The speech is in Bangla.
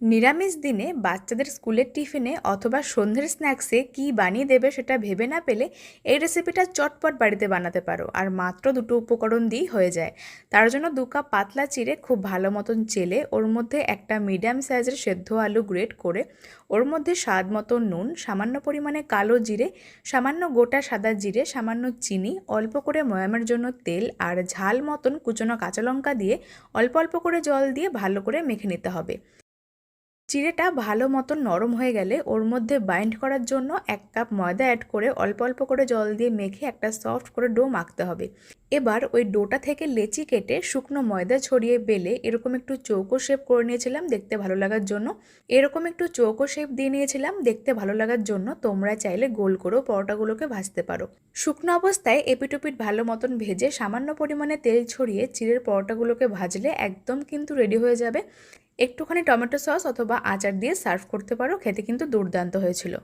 নিরামিষ দিনে বাচ্চাদের স্কুলের টিফিনে অথবা সন্ধ্যের স্ন্যাক্সে কী বানিয়ে দেবে সেটা ভেবে না পেলে এই রেসিপিটা চটপট বাড়িতে বানাতে পারো। আর মাত্র দুটো উপকরণ দিয়েই হয়ে যায়। তার জন্য দু কাপ পাতলা চিড়ে খুব ভালো মতন চেলে, ওর মধ্যে একটা মিডিয়াম সাইজের সেদ্ধ আলু গ্রেট করে, ওর মধ্যে স্বাদ মতো নুন, সামান্য পরিমাণে কালো জিরে, সামান্য গোটা সাদা জিরে, সামান্য চিনি, অল্প করে ময়ামের জন্য তেল আর ঝাল মতন কুচনো কাঁচা লঙ্কা দিয়ে অল্প অল্প করে জল দিয়ে ভালো করে মেখে নিতে হবে। চিড়েটা ভালো মতন নরম হয়ে গেলে ওর মধ্যে বাইন্ড করার জন্য এক কাপ ময়দা অ্যাড করে অল্প অল্প করে জল দিয়ে মেখে একটা সফট করে ডো মাখতে হবে। এবার ওই ডোটা থেকে লেচি কেটে শুকনো ময়দা ছড়িয়ে বেলে এরকম একটু চৌকো শেপ করে নিয়েছিলাম দেখতে ভালো লাগার জন্য। এরকম একটু চৌকো শেপ দিয়ে নিয়েছিলাম দেখতে ভালো লাগার জন্য। তোমরা চাইলে গোল করেও পরোটাগুলোকে ভাজতে পারো। শুকনো অবস্থায় এপিটুপিট ভালো মতন ভেজে সামান্য পরিমাণে তেল ছড়িয়ে চিড়ের পরোটাগুলোকে ভাজলে একদম কিন্তু রেডি হয়ে যাবে। একটুখানি টমেটো সস অথবা আচার দিয়ে সার্ভ করতে পারো খেতে কিন্তু দুর্দান্ত হয়েছিল।